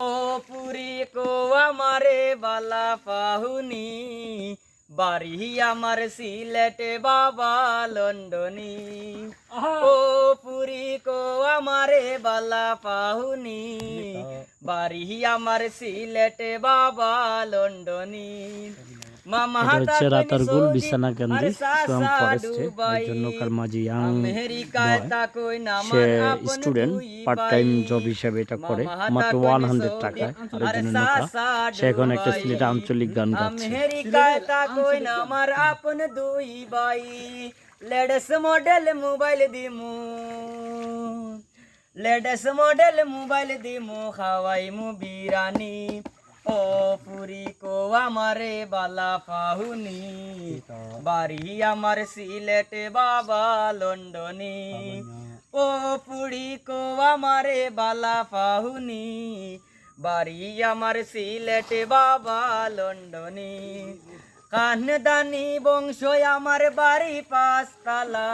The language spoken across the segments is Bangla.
ও পুরি কো আমারে বালা পাহুনি। বাড়ি আমার সিলেটে বাবা লন্ডনি। ও পুরি কো আমারে বালা পাহুনি। বাড়ি আমার সিলেটে বাবা লন্ডনি। এটা হচ্ছে রাতারগুল বিছানা সৌদি, কেন্দ্রে সোয়াম ফরেস্টে। মাঝি ইয়াং সে স্টুডেন্ট পার্ট টাইম জব হিসাবে এটা করে। মাত্র ওয়ান হান্ড্রেড টাকায় আর আরেকজনের নৌকা। সে এখন একটা সিলেটে আঞ্চলিক গান গাচ্ছে। আমেরিকায় তাকই নামার আপন দুই ভাই। লেডেস মডেল মোবাইল দিমু। লেডেস মডেল মোবাইল দিমু খাওয়াই মু বিরানি। ও পুরি কো আমারে বালা পাহুনি বাড়ি আমার সিলেটে বাবা লন্ডনি। ও পুরি কো আমারে বালা পাহুনি বাড়ি আমার সিলেটে বাবা লন্ডনি। কানদানি বংশ আমার বাড়ি পাঁচতলা।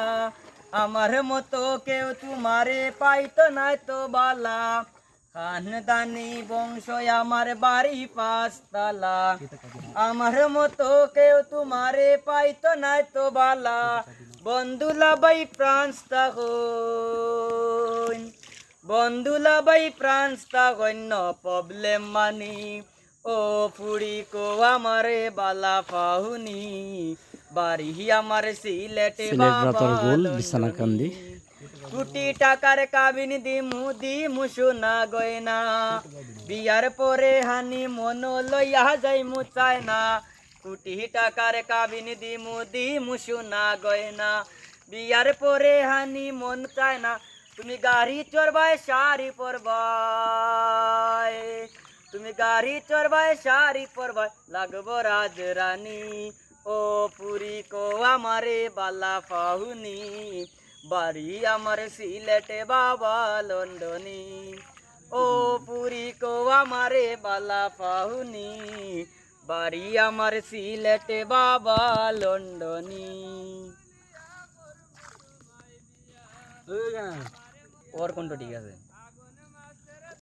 আমার মতো কেউ তোমারে পাইতো নাই তো বালা। খানদানি বংশ আমার বাড়ি পাঁচতলা। আমার মতো কেউ তোমারে পাইতো নাই তো বালা। বন্ধুলা বাই প্রাণস্তা হইন বন্ধুলা বাই প্রাণস্তা হইন প্রবলেম মানি। ও ফুড়ি কো আমারে বালা পাহুনি বাড়ি আমার সিলেটে বাবা কোটি টাকার কাবিন দিমু দিমু সোনা গয়না। বিয়ার পরে হানি মন লইয়া যাইমু চায়না। কোটি টাকার কাবিন দিমু দিমু সোনা গয়না। বিয়ার পরে হানি মন চায় না তুমি গাড়ি চড়বায় শাড়ি পরবায়। তুমি গাড়ি চড়বায় শাড়ি পরবায়, লাগবো রাজ রানী ও পুরি কো আমারে বালা পাহুনি বাড়ি আমার সিলেটে বাবা লন্ডনি। ও পুরী কো আমারে বালা পাহুনি। বাড়ি আমার সিলেটে বাবা লন্ডনি। ওর কোনটা ঠিক আছে।